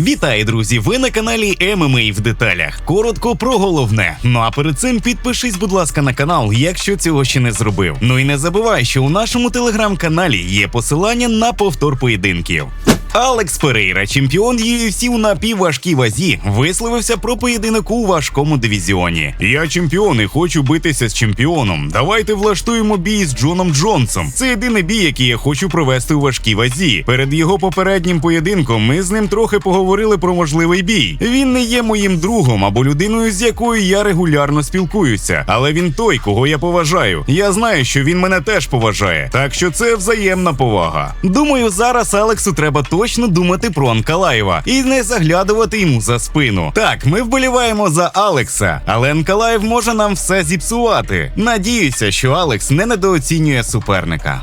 Вітаю, друзі! Ви на каналі ММА в деталях. Коротко про головне. Ну а перед цим підпишись, будь ласка, на канал, якщо цього ще не зробив. Ну і не забувай, що у нашому телеграм-каналі є посилання на повтор поєдинків. Алекс Перейра, чемпіон UFC у напівважкій вазі, висловився про поєдинок у важкому дивізіоні. Я чемпіон і хочу битися з чемпіоном. Давайте влаштуємо бій з Джоном Джонсом. Це єдиний бій, який я хочу провести у важкій вазі. Перед його попереднім поєдинком ми з ним трохи поговорили про можливий бій. Він не є моїм другом або людиною, з якою я регулярно спілкуюся. Але він той, кого я поважаю. Я знаю, що він мене теж поважає. Так що це взаємна повага. Думаю, зараз Алексу треба точно думати про Анкалаєва і не заглядувати йому за спину. Так, ми вболіваємо за Алекса, але Анкалаєв може нам все зіпсувати. Надіюся, що Алекс не недооцінює суперника.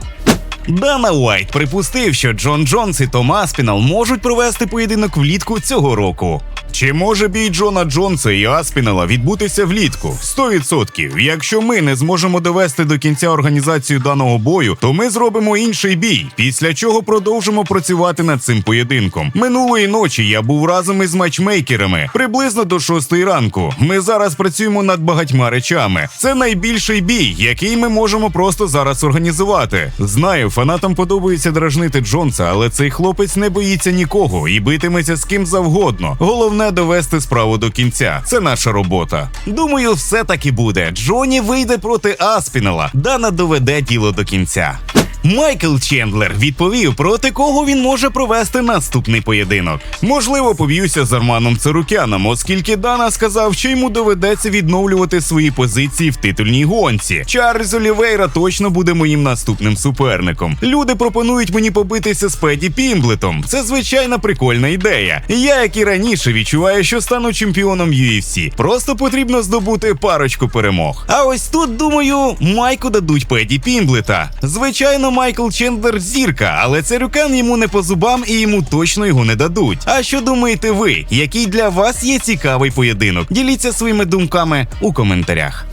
Дана Уайт припустив, що Джон Джонс і Том Аспінал можуть провести поєдинок влітку цього року. Чи може бій Джона Джонса і Аспінала відбутися влітку? 100%. Якщо ми не зможемо довести до кінця організацію даного бою, то ми зробимо інший бій, після чого продовжимо працювати над цим поєдинком. Минулої ночі я був разом із матчмейкерами приблизно до 6 ранку. Ми зараз працюємо над багатьма речами. Це найбільший бій, який ми можемо просто зараз організувати. Знаю, фанатам подобається дражнити Джонса, але цей хлопець не боїться нікого і битиметься з ким завгодно. Головне довести справу до кінця. Це наша робота. Думаю, все так і буде. Джоні вийде проти Аспінала. Дана доведе діло до кінця. Майкл Чендлер відповів, проти кого він може провести наступний поєдинок. Можливо, поб'юся з Арманом Царукяном, оскільки Дана сказав, що йому доведеться відновлювати свої позиції в титульній гонці. Чарльз Олівейра точно буде моїм наступним суперником. Люди пропонують мені побитися з Педі Пімблетом. Це звичайна прикольна ідея. Я, як і раніше, відчуваю, що стану чемпіоном UFC. Просто потрібно здобути парочку перемог. А ось тут, думаю, Майку дадуть Педі Пімблета. Звичайно, Майкл Чендлер зірка, але царюкан йому не по зубам і йому точно його не дадуть. А що думаєте ви? Який для вас є цікавий поєдинок? Діліться своїми думками у коментарях.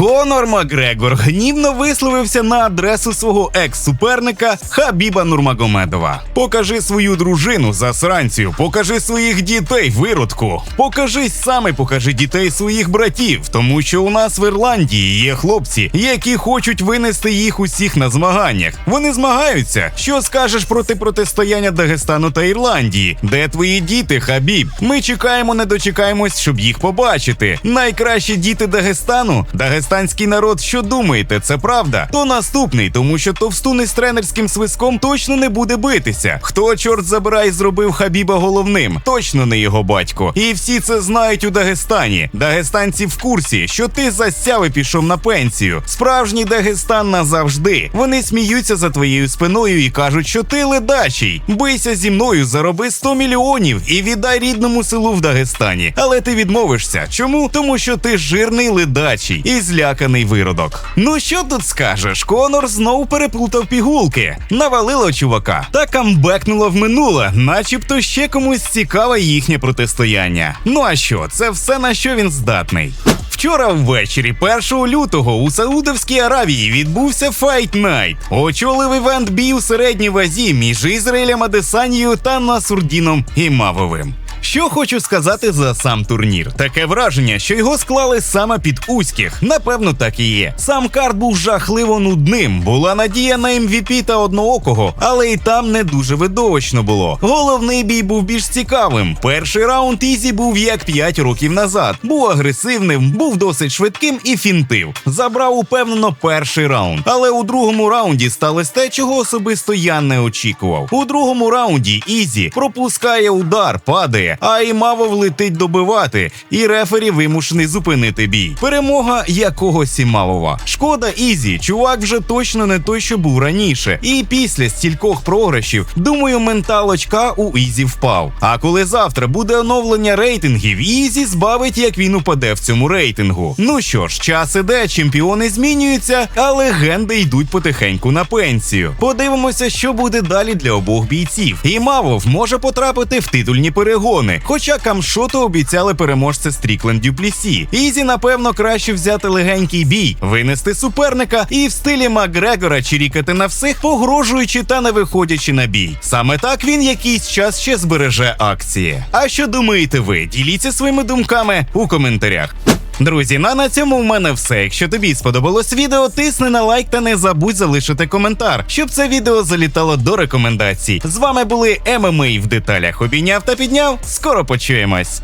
Конор Макгрегор гнівно висловився на адресу свого екс-суперника Хабіба Нурмагомедова. Покажи свою дружину засранцю, покажи своїх дітей виродку. Покажись саме, покажи дітей своїх братів, тому що у нас в Ірландії є хлопці, які хочуть винести їх усіх на змаганнях. Вони змагаються. Що скажеш проти протистояння Дагестану та Ірландії? Де твої діти, Хабіб? Ми чекаємо, не дочекаємось, щоб їх побачити. Найкращі діти Дагестану. Дагестанський народ, що думаєте, це правда? То наступний, тому що товстун із тренерським свиском точно не буде битися. Хто, чорт забирай, зробив Хабіба головним? Точно не його батько. І всі це знають у Дагестані. Дагестанці в курсі, що ти за сяви пішов на пенсію. Справжній Дагестан назавжди. Вони сміються за твоєю спиною і кажуть, що ти ледачий. Бийся зі мною, зароби 100 мільйонів і віддай рідному селу в Дагестані. Але ти відмовишся. Чому? Тому що ти жирний ледачий і зляканий виродок. Ну що тут скажеш? Конор знов переплутав пігулки, навалило чувака та камбекнуло в минуле, начебто ще комусь цікаве їхнє протистояння. Ну а що, це все на що він здатний. Вчора ввечері, 1 лютого, у Саудовській Аравії відбувся Fight Night. Очолив івент бій у середній вазі між Ізраїлем Адесанією та Насурдіном Імавовим. Що хочу сказати за сам турнір? Таке враження, що його склали саме під узьких. Напевно, так і є. Сам карт був жахливо нудним. Була надія на MVP та одноокого, але і там не дуже видовищно було. Головний бій був більш цікавим. Перший раунд Ізі був як 5 років назад. Був агресивним, був досить швидким і фінтив. Забрав упевнено перший раунд. Але у другому раунді сталося те, чого особисто я не очікував. У другому раунді Ізі пропускає удар, падає а Імавов летить добивати, і рефері вимушений зупинити бій. Перемога якогось Імавова. Шкода Ізі, чувак вже точно не той, що був раніше. І після стількох програшів, думаю, ментал очка у Ізі впав. А коли завтра буде оновлення рейтингів, Ізі збавить, як він упаде в цьому рейтингу. Ну що ж, час іде, чемпіони змінюються, а легенди йдуть потихеньку на пенсію. Подивимося, що буде далі для обох бійців. Імавов може потрапити в титульні перегони заборони. Хоча камшоту обіцяли переможця Стрікленд Дюплісі. Ізі, напевно, краще взяти легенький бій, винести суперника і в стилі Макгрегора чирікати на всіх, погрожуючи та не виходячи на бій. Саме так він якийсь час ще збереже акції. А що думаєте ви? Діліться своїми думками у коментарях. Друзі, ну а на цьому в мене все. Якщо тобі сподобалось відео, тисни на лайк та не забудь залишити коментар, щоб це відео залітало до рекомендацій. З вами були ММА в деталях. Обійняв та підняв. Скоро почуємось.